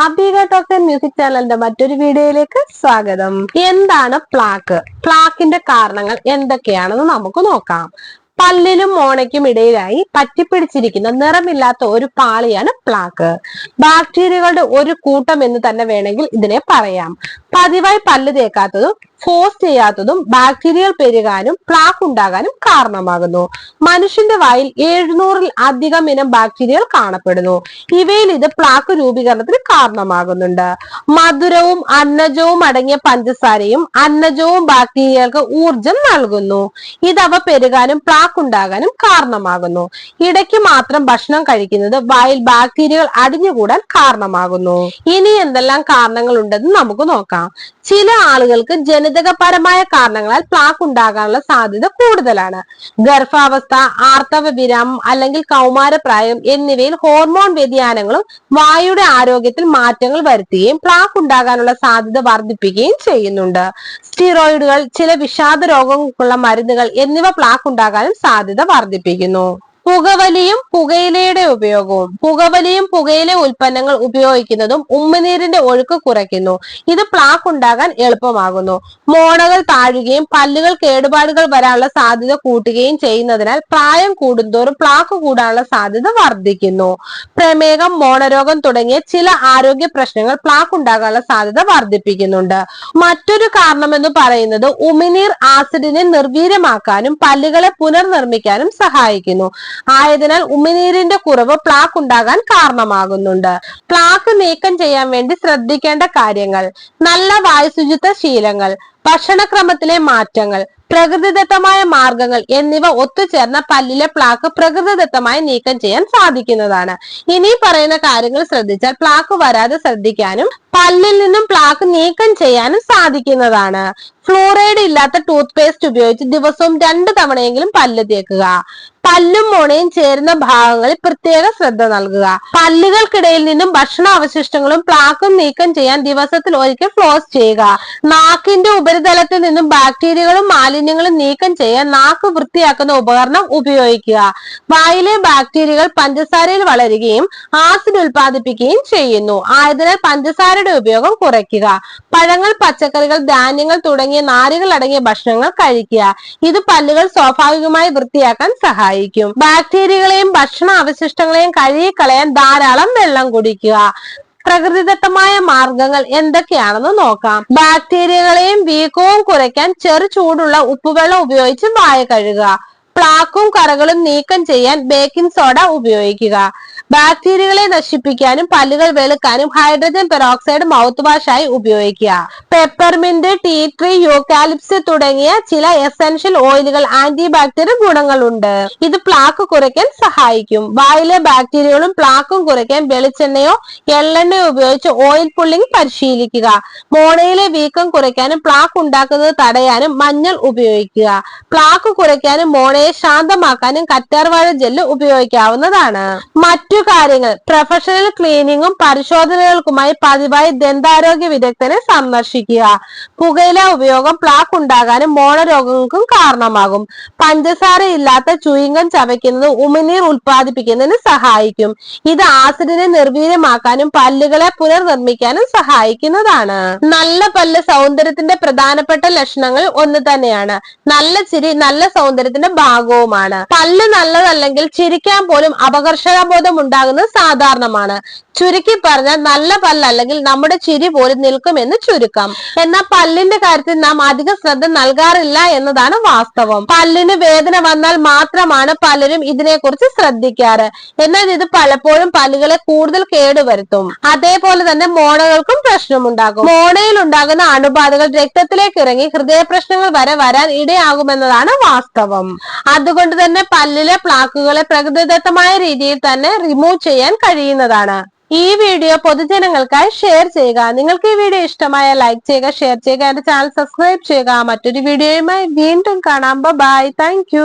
അബിക talks music ചാനലിന്റെ മറ്റൊരു വീഡിയോയിലേക്ക് സ്വാഗതം. എന്താണ് പ്ലാക്ക് പ്ലാക്കിന്റെ കാരണങ്ങൾ എന്തൊക്കെയാണെന്ന് നമുക്ക് നോക്കാം. പല്ലിനും മോണയ്ക്കും ഇടയിലായി പറ്റിപ്പിടിച്ചിരിക്കുന്ന നിറമില്ലാത്ത ഒരു പാളിയാണ് പ്ലാക്ക് ബാക്ടീരിയകളുടെ ഒരു കൂട്ടം എന്ന് തന്നെ വേണമെങ്കിൽ ഇതിനെ പറയാം. പതിവായി പല്ല് തേക്കാത്തതും ഫോഴ്സ് ചെയ്യാത്തതും ബാക്ടീരിയൽ പെരുകാനും പ്ലാക്ക് ഉണ്ടാകാനും കാരണമാകുന്നു. മനുഷ്യന്റെ വായിൽ എഴുന്നൂറിൽ അധികം ഇനം ബാക്ടീരിയൽ കാണപ്പെടുന്നു. ഇവയിൽ ഇത് പ്ലാക്ക് രൂപീകരണത്തിന് കാരണമാകുന്നുണ്ട്. മധുരവും അന്നജവും അടങ്ങിയ പഞ്ചസാരയും അന്നജവും ബാക്ടീരിയകൾക്ക് ഊർജം നൽകുന്നു. ഇതവ പെരുകാനും പ്ലാക്ക് ഉണ്ടാകാനും കാരണമാകുന്നു. ഇടയ്ക്ക് മാത്രം ഭക്ഷണം കഴിക്കുന്നത് വായിൽ ബാക്ടീരിയകൾ അടിഞ്ഞുകൂടാൻ കാരണമാകുന്നു. ഇനി എന്തെല്ലാം കാരണങ്ങൾ ഉണ്ടെന്ന് നമുക്ക് നോക്കാം. ചില ആളുകൾക്ക് ജനിതകപരമായ കാരണങ്ങളാൽ പ്ലാക്ക് ഉണ്ടാകാനുള്ള സാധ്യത കൂടുതലാണ്. ഗർഭാവസ്ഥ ആർത്തവ വിരാമം അല്ലെങ്കിൽ കൗമാരപ്രായം എന്നിവയിൽ ഹോർമോൺ വ്യതിയാനങ്ങളും വായുടെ ആരോഗ്യത്തിൽ മാറ്റങ്ങൾ വരുത്തുകയും പ്ലാക്ക് ഉണ്ടാകാനുള്ള സാധ്യത വർദ്ധിപ്പിക്കുകയും ചെയ്യുന്നുണ്ട്. സ്റ്റിറോയിഡുകൾ ചില വിഷാദ രോഗങ്ങൾക്കുള്ള മരുന്നുകൾ എന്നിവ പ്ലാക്ക് ഉണ്ടാകാനും സാധ്യത വർദ്ധിപ്പിക്കുന്നു. പുകവലിയും പുകയിലയുടെ ഉപയോഗവും പുകവലിയും പുകയില ഉൽപ്പന്നങ്ങൾ ഉപയോഗിക്കുന്നതും ഉമ്മനീരിന്റെ ഒഴുക്ക് കുറയ്ക്കുന്നു. ഇത് പ്ലാക്ക് ഉണ്ടാകാൻ എളുപ്പമാകുന്നു. മോണകൾ താഴുകയും പല്ലുകൾ കേടുപാടുകൾ വരാനുള്ള സാധ്യത കൂട്ടുകയും ചെയ്യുന്നതിനാൽ പ്രായം കൂടുന്തോറും പ്ലാക്ക് കൂടാനുള്ള സാധ്യത വർദ്ധിക്കുന്നു. പ്രമേഹം മോണരോഗം തുടങ്ങിയ ചില ആരോഗ്യ പ്രശ്നങ്ങൾ പ്ലാക്ക് ഉണ്ടാകാനുള്ള സാധ്യത വർദ്ധിപ്പിക്കുന്നുണ്ട്. മറ്റൊരു കാരണമെന്ന് പറയുന്നത് ഉമിനീർ ആസിഡിനെ നിർവീര്യമാക്കാനും പല്ലുകളെ പുനർനിർമ്മിക്കാനും സഹായിക്കുന്നു. ആയതിനാൽ ഉമിനീരിന്റെ കുറവ് പ്ലാക്ക് ഉണ്ടാകാൻ കാരണമാകുന്നുണ്ട്. പ്ലാക്ക് നീക്കം ചെയ്യാൻ വേണ്ടി ശ്രദ്ധിക്കേണ്ട കാര്യങ്ങൾ. നല്ല വായുശുചിത്വ ശീലങ്ങൾ. ഭക്ഷണക്രമത്തിലെ മാറ്റങ്ങൾ പ്രകൃതിദത്തമായ മാർഗങ്ങൾ എന്നിവ ഒത്തുചേർന്ന പല്ലിലെ പ്ലാക്ക് പ്രകൃതിദത്തമായി നീക്കം ചെയ്യാൻ സാധിക്കുന്നതാണ്. ഇനി പറയുന്ന കാര്യങ്ങൾ ശ്രദ്ധിച്ചാൽ പ്ലാക്ക് വരാതെ ശ്രദ്ധിക്കാനും പല്ലിൽ നിന്നും പ്ലാക്ക് നീക്കം ചെയ്യാനും സാധിക്കുന്നതാണ്. ഫ്ലൂറൈഡ് ഇല്ലാത്ത ടൂത്ത് പേസ്റ്റ് ഉപയോഗിച്ച് ദിവസവും രണ്ട് തവണയെങ്കിലും പല്ല് തേക്കുക. പല്ലും മുണയും ചേരുന്ന ഭാഗങ്ങളിൽ പ്രത്യേക ശ്രദ്ധ നൽകുക. പല്ലുകൾക്കിടയിൽ നിന്നും ഭക്ഷണ അവശിഷ്ടങ്ങളും പ്ലാക്കും നീക്കം ചെയ്യാൻ ദിവസത്തിൽ ഒരിക്കൽ ഫ്ലോസ് ചെയ്യുക. നാക്കിന്റെ ഉപരിതലത്തിൽ നിന്നും ബാക്ടീരിയകളും മാലിന്യങ്ങളും നീക്കം ചെയ്യാൻ നാക്ക് വൃത്തിയാക്കുന്ന ഉപകരണം ഉപയോഗിക്കുക. വായിലെ ബാക്ടീരിയകൾ പഞ്ചസാരയിൽ വളരുകയും ആസിഡ് ഉൽപ്പാദിപ്പിക്കുകയും ചെയ്യുന്നു. ആയതിനാൽ പഞ്ചസാരയുടെ ഉപയോഗം കുറയ്ക്കുക. പഴങ്ങൾ പച്ചക്കറികൾ ധാന്യങ്ങൾ തുടങ്ങിയ നാരുകൾ അടങ്ങിയ ഭക്ഷണങ്ങൾ കഴിക്കുക. ഇത് പല്ലുകൾ സ്വാഭാവികമായി വൃത്തിയാക്കാൻ സഹായിക്കും. ബാക്ടീരിയകളെയും ഭക്ഷണ അവശിഷ്ടങ്ങളെയും കഴുകിക്കളയാൻ ധാരാളം വെള്ളം കുടിക്കുക. പ്രകൃതിദത്തമായ മാർഗങ്ങൾ എന്തൊക്കെയാണെന്ന് നോക്കാം. ബാക്ടീരിയകളെയും വീക്കവും കുറയ്ക്കാൻ ചെറു ചൂടുള്ള ഉപ്പുവെള്ളം ഉപയോഗിച്ച് വായ കഴുകുക. പ്ലാക്കും കറകളും നീക്കം ചെയ്യാൻ ബേക്കിംഗ് സോഡ ഉപയോഗിക്കുക. ബാക്ടീരിയകളെ നശിപ്പിക്കാനും പല്ലുകൾ വെളുക്കാനും ഹൈഡ്രജൻ പെറോക്സൈഡ് മൗത്ത് വാഷായി ഉപയോഗിക്കുക. പെപ്പർമിന്റ് ടീ ട്രീ യൂക്കാലിപ്സ് തുടങ്ങിയ ചില എസെൻഷ്യൽ ഓയിലുകൾ ആന്റി ബാക്ടീരിയൽ ഗുണങ്ങളുണ്ട്. ഇത് പ്ലാക്ക് കുറയ്ക്കാൻ സഹായിക്കും. വായിലെ ബാക്ടീരിയകളും പ്ലാക്കും കുറയ്ക്കാൻ വെളിച്ചെണ്ണയോ എള്ളെണ്ണയോ ഉപയോഗിച്ച് ഓയിൽ പുള്ളിംഗ് പരിശീലിക്കുക. മോണയിലെ വീക്കം കുറയ്ക്കാനും പ്ലാക്ക് ഉണ്ടാക്കുന്നത് തടയാനും മഞ്ഞൾ ഉപയോഗിക്കുക. പ്ലാക്ക് കുറയ്ക്കാനും മോണയെ ശാന്തമാക്കാനും കറ്റാർവാഴ ജെല്ല് ഉപയോഗിക്കാവുന്നതാണ്. മറ്റു കാര്യങ്ങൾ. പ്രൊഫഷണൽ ക്ലീനിങ്ങും പരിശോധനകൾക്കുമായി പതിവായി ദന്താരോഗ്യ വിദഗ്ധനെ സന്ദർശിക്കുക. പുകയില ഉപയോഗം പ്ലാക്ക് ഉണ്ടാകാനും മോണരോഗങ്ങൾക്കും കാരണമാകും. പഞ്ചസാര ഇല്ലാത്ത ചുയിങ്കം ചവയ്ക്കുന്നത് ഉമിനീർ ഉൽപ്പാദിപ്പിക്കുന്നതിന് സഹായിക്കും. ഇത് ആസിഡിനെ നിർവീര്യമാക്കാനും പല്ലുകളെ പുനർനിർമ്മിക്കാനും സഹായിക്കുന്നതാണ്. നല്ല പല്ല് സൗന്ദര്യത്തിന്റെ പ്രധാനപ്പെട്ട ലക്ഷണങ്ങൾ ഒന്ന് തന്നെയാണ്. നല്ല ചിരി നല്ല സൗന്ദര്യത്തിന്റെ ഭാഗവുമാണ്. പല്ല് നല്ലതല്ലെങ്കിൽ ചിരിക്കാൻ പോലും അപകർഷതാബോധം ഉണ്ടാകുന്നത് സാധാരണമാണ്. ചുരുക്കി പറഞ്ഞാൽ നല്ല പല്ല് അല്ലെങ്കിൽ നമ്മുടെ ചിരി പോലും നിൽക്കുമെന്ന് ചുരുക്കം. എന്നാൽ പല്ലിന്റെ കാര്യത്തിൽ നാം അധിക ശ്രദ്ധ നൽകാറില്ല എന്നതാണ് വാസ്തവം. പല്ലിന് വേദന വന്നാൽ മാത്രമാണ് പലരും ഇതിനെക്കുറിച്ച് ശ്രദ്ധിക്കാറ്. എന്നാൽ ഇത് പലപ്പോഴും പല്ലുകളെ കൂടുതൽ കേടുവരുത്തും. അതേപോലെ തന്നെ മോണകൾക്കും പ്രശ്നമുണ്ടാകും. മോണയിൽ ഉണ്ടാകുന്ന അണുബാധകൾ രക്തത്തിലേക്ക് ഇറങ്ങി ഹൃദയ പ്രശ്നങ്ങൾ വരെ വരാൻ ഇടയാകുമെന്നതാണ് വാസ്തവം. അതുകൊണ്ട് തന്നെ പല്ലിലെ പ്ലാക്കുകളെ പ്രകൃതിദത്തമായ രീതിയിൽ തന്നെ റിമൂവ് ചെയ്യാൻ കഴിയുന്നതാണ്. ഈ വീഡിയോ പൊതുജനങ്ങൾക്കായി ഷെയർ ചെയ്യുക. നിങ്ങൾക്ക് ഈ വീഡിയോ ഇഷ്ടമായ ലൈക്ക് ചെയ്യുക ഷെയർ ചെയ്യുക എന്റെ ചാനൽ സബ്സ്ക്രൈബ് ചെയ്യുക. മറ്റൊരു വീഡിയോയുമായി വീണ്ടും കാണാം. Bye thank